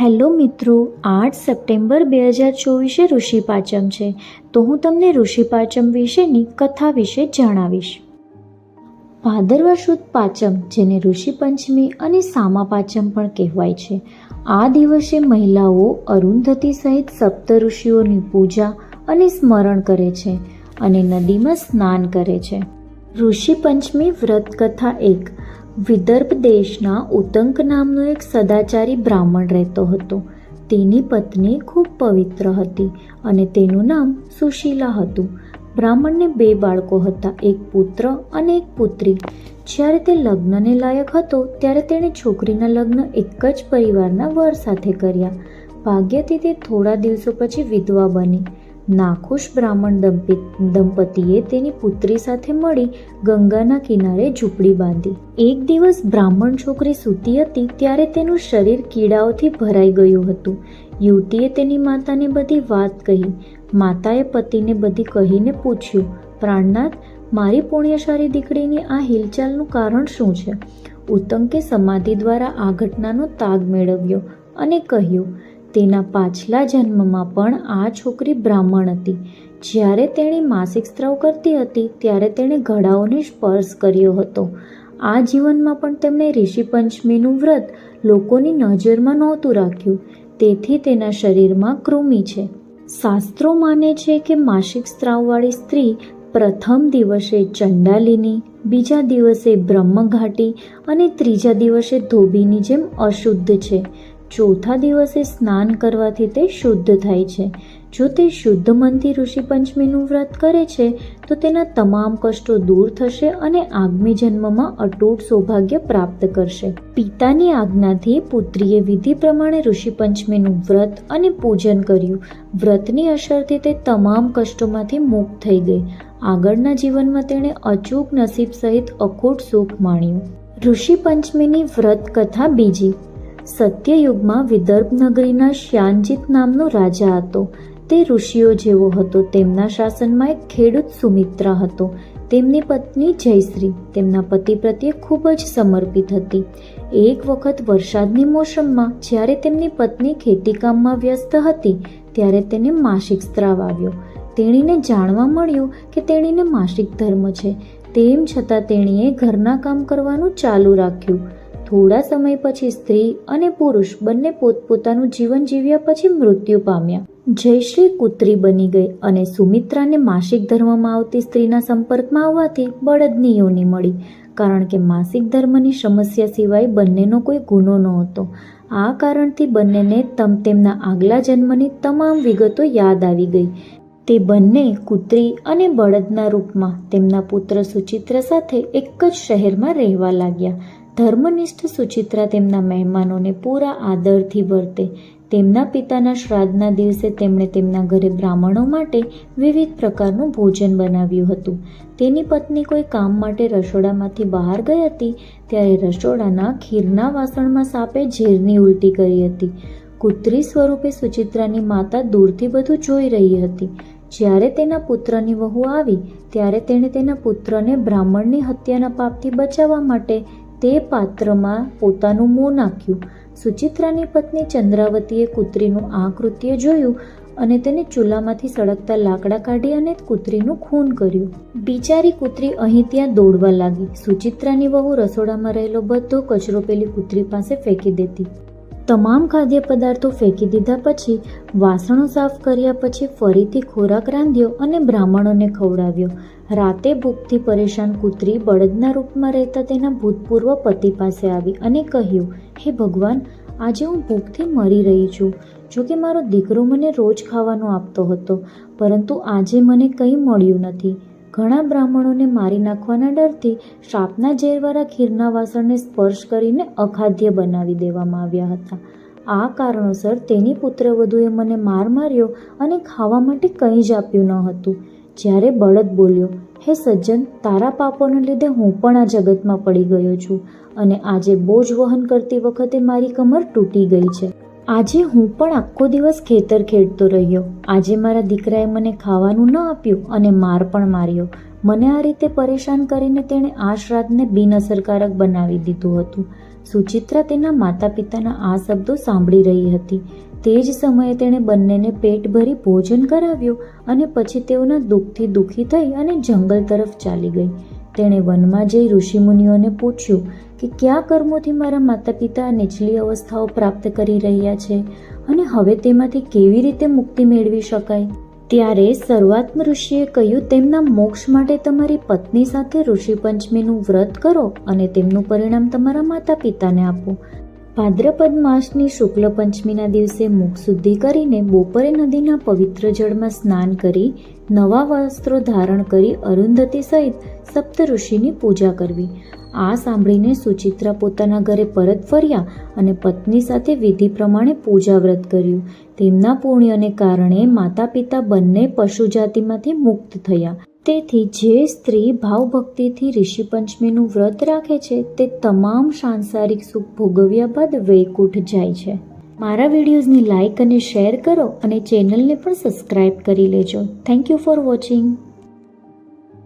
Hello મિત્રો, આઠ September બે હજાર ચોવીસે ઋષિ પાંચમ છે. તો હું તમને ઋષિ પાંચમ વિશેની કથા વિશે જણાવીશ. ભાદરવા શુદ્ધ પાંચમ, જેને ઋષિ પંચમી અને સામા પાંચમ પણ કહેવાય છે. આ દિવસે મહિલાઓ અરુંધતી સહિત સપ્ત ઋષિઓની પૂજા અને સ્મરણ કરે છે અને નદીમાં સ્નાન કરે છે. ઋષિ પંચમી વ્રત કથા એક વિદર્ભ દેશના ઉતંક નામનો એક સદાચારી બ્રાહ્મણ રહેતો હતો. તેની પત્ની ખૂબ પવિત્ર હતી અને તેનું નામ સુશીલા હતું. બ્રાહ્મણને બે બાળકો હતા, એક પુત્ર અને એક પુત્રી. જ્યારે તે લગ્નને લાયક હતો, ત્યારે તેણે છોકરીના લગ્ન એક જ પરિવારના વર સાથે કર્યા. ભાગ્યથી તે થોડા દિવસો પછી વિધવા બની. નાખુશ બ્રાહ્મણ દંપી, દંપતીએ તેની પુત્રી સાથે મળી ગંગાના કિનારે ઝૂંપડી બાંધી. એક દિવસ બ્રાહ્મણ છોકરી સૂતી હતી ત્યારે તેનું શરીર કીડાઓથી ભરાઈ ગયું હતું. યુવતીએ તેની માતાને બધી વાત કહી. માતાએ પતિને બધી કહીને પૂછ્યું, પ્રાણનાથ, મારી પુણ્યશાળી દીકરીની આ હિલચાલનું કારણ શું છે? ઉત્તંકે સમાધિ દ્વારા આ ઘટનાનો તાગ મેળવ્યો અને કહ્યું તેના પાછલા જન્મમાં પણ આ છોકરી બ્રાહ્મણ હતી. જ્યારે તેણે માસિક સ્ત્રાવ કરતી હતી, ત્યારે તેણે ઘડાઓને સ્પર્શ કર્યો હતો. આ જીવનમાં પણ તેમણે ઋષિ પંચમીનું વ્રત લોકોની નજરમાં નહોતું રાખ્યું. તેથી તેના શરીરમાં કૃમિ છે. શાસ્ત્રો માને છે કે માસિક સ્ત્રાવવાળી સ્ત્રી પ્રથમ દિવસે ચંડાલીની, બીજા દિવસે બ્રહ્મઘાટી અને ત્રીજા દિવસે ધોબીની જેમ અશુદ્ધ છે. ચોથા દિવસે સ્નાન કરવાથી તે શુદ્ધ થાય છે. જો તે શુદ્ધ મનથી ઋષિ પંચમીનું વ્રત કરે છે, તો તેના તમામ કષ્ટો દૂર થશે અને આગામી જન્મમાં અટૂટ સૌભાગ્ય પ્રાપ્ત કરશે. પિતાની આજ્ઞાથી પુત્રીએ વિધિ પ્રમાણે ઋષિ પંચમીનું વ્રત અને પૂજન કર્યું. વ્રતની અસરથી તે તમામ કષ્ટોમાંથી મુક્ત થઈ ગઈ. આગળના જીવનમાં તેણે અચૂક નસીબ સહિત અખૂટ સુખ માણ્યું. ઋષિ પંચમીની વ્રત કથા બીજી. સત્યયુગમાં વિદર્ભ નગરીના શ્યાનજીત નામનો રાજા હતો. તે ઋષિઓ જેવો હતો. તેમના શાસનમાં એક ખેડૂત સુમિત્રા હતો. તેમની પત્ની જયશ્રી તેમના પતિ પ્રત્યે ખૂબ જ સમર્પિત હતી. એક વખત વરસાદની મોસમમાં જ્યારે તેમની પત્ની ખેતીકામમાં વ્યસ્ત હતી, ત્યારે તેને માસિક સ્ત્રાવ આવ્યો. તેણીને જાણવા મળ્યું કે તેણીને માસિક ધર્મ છે. તેમ છતાં તેણીએ ઘરના કામ કરવાનું ચાલુ રાખ્યું. થોડા સમય પછી સ્ત્રી અને પુરુષ બંને પોતપોતાનું જીવન જીવ્યા પછી મૃત્યુ પામ્યા. જયશ્રી કુત્રી બની ગઈ અને સુમિત્રાને માસિક ધર્મમાં આવતી સ્ત્રીના સંપર્કમાં આવવાથી બળદની યોની મળી, કારણ કે માસિક ધર્મની સમસ્યા સિવાય બંનેનો કોઈ ગુનો નહોતો. આ કારણથી બંનેને તમ તેમના આગલા જન્મની તમામ વિગતો યાદ આવી ગઈ. તે બંને કુત્રી અને બળદના રૂપમાં તેમના પુત્ર સુચિત્ર સાથે એક જ શહેરમાં રહેવા લાગ્યા. ધર્મનિષ્ઠ સુચિત્રા તેમના મહેમાનોને પૂરા આદરથી વર્તે. તેમના પિતાના શ્રાદ્ધના દિવસે તેમણે તેમના ઘરે બ્રાહ્મણો માટે વિવિધ પ્રકારનું ભોજન બનાવ્યું હતું. તેની પત્ની કોઈ કામ માટે રસોડામાંથી બહાર ગઈ હતી, ત્યારે રસોડાના ખીરના વાસણમાં સાપે ઝેરની ઉલટી કરી હતી. કુત્રી સ્વરૂપે સુચિત્રાની માતા દૂરથી બધું જોઈ રહી હતી. જ્યારે તેના પુત્રની વહુ આવી, ત્યારે તેણે તેના પુત્રને બ્રાહ્મણની હત્યાના પાપથી બચાવવા માટે તે પાત્રમાં પોતાનું મોં નાખ્યું. સુચિત્રાની પત્ની ચંદ્રાવતીએ કુતરીનું આ કૃત્ય જોયું અને તેને ચૂલામાંથી સળગતા લાકડા કાઢી અને કૂતરીનું ખૂન કર્યું. બિચારી કૂતરી અહીં ત્યાં દોડવા લાગી. સુચિત્રાની વહુ રસોડામાં રહેલો બધો કચરો પેલી કૂતરી પાસે ફેંકી દેતી. તમામ ખાદ્ય પદાર્થો ફેંકી દીધા પછી, વાસણો સાફ કર્યા પછી ફરીથી ખોરાક રાંધ્યો અને બ્રાહ્મણોને ખવડાવ્યો. રાતે ભૂખથી પરેશાન કૂતરી બળદના રૂપમાં રહેતા તેના ભૂતપૂર્વ પતિ પાસે આવી અને કહ્યું, હે ભગવાન, આજે હું ભૂખથી મરી રહી છું. જો કે મારો દીકરો મને રોજ ખાવાનું આપતો હતો, પરંતુ આજે મને કંઈ મળ્યું નથી. ઘણા બ્રાહ્મણોને મારી નાખવાના ડરથી શ્રાપના ઝેરવાળા ખીરના વાસણને સ્પર્શ કરીને અખાદ્ય બનાવી દેવામાં આવ્યા હતા. આ કારણોસર તેની પુત્રવધુએ મને માર માર્યો અને ખાવા માટે કંઈ જ આપ્યું ન હતું. જ્યારે બળદ બોલ્યો, હે સજ્જન, તારા પાપોને લીધે હું પણ આ જગતમાં પડી ગયો છું અને આજે બોજ વહન કરતી વખતે મારી કમર તૂટી ગઈ છે. આજે હું પણ આખો દિવસ ખેતર ખેડતો રહ્યો. આજે મારા દીકરાએ મને ખાવાનું ન આપ્યું અને માર પણ માર્યો. મને આ રીતે પરેશાન કરીને તેણે આ શ્રાદ્ધને બિનઅસરકારક બનાવી દીધું હતું. સુચિત્રા તેના માતા પિતાના આ શબ્દો સાંભળી રહી હતી. તે જ સમયે તેણે બંનેને પેટ ભરી ભોજન કરાવ્યું અને પછી તેઓના દુઃખથી દુઃખી થઈ અને જંગલ તરફ ચાલી ગઈ. તેણે વનમાં જઈ ઋષિમુનિઓને પૂછ્યું કે કયા કર્મોથી મારા માતા પિતા નીચલી અવસ્થાઓ પ્રાપ્ત કરી રહ્યા છે અને હવે તેમાંથી કેવી રીતે મુક્તિ મેળવી શકાય? ત્યારે સર્વાત્મ ઋષિએ કહ્યું, તેમના મોક્ષ માટે તમારી પત્ની સાથે ઋષિ પંચમીનું વ્રત કરો અને તેમનું પરિણામ તમારા માતા પિતાને આપો. ભાદ્રપદ માસની શુક્લ પંચમીના દિવસે મુખ શુદ્ધિ કરીને બપોરે નદીના પવિત્ર જળમાં સ્નાન કરી, નવા વસ્ત્રો ધારણ કરી, અરુંધતી સહિત સપ્ત ઋષિની પૂજા કરવી. આ સાંભળીને સુચિત્રા પોતાના ઘરે પરત ફર્યા અને પત્ની સાથે વિધિ પ્રમાણે પૂજા વ્રત કર્યું. તેમના પુણ્યને કારણે માતા પિતા બંને પશુ જાતિમાંથી મુક્ત થયા. તેથી જે સ્ત્રી ભાવભક્તિથી ઋષિ પંચમીનું વ્રત રાખે છે, તે તમામ સાંસારિક સુખ ભોગવ્યા બાદ વૈકુંઠ જાય છે. મારા વિડીયોઝને લાઇક અને શેર કરો અને ચેનલને પણ સબસ્ક્રાઇબ કરી લેજો. Thank you for watching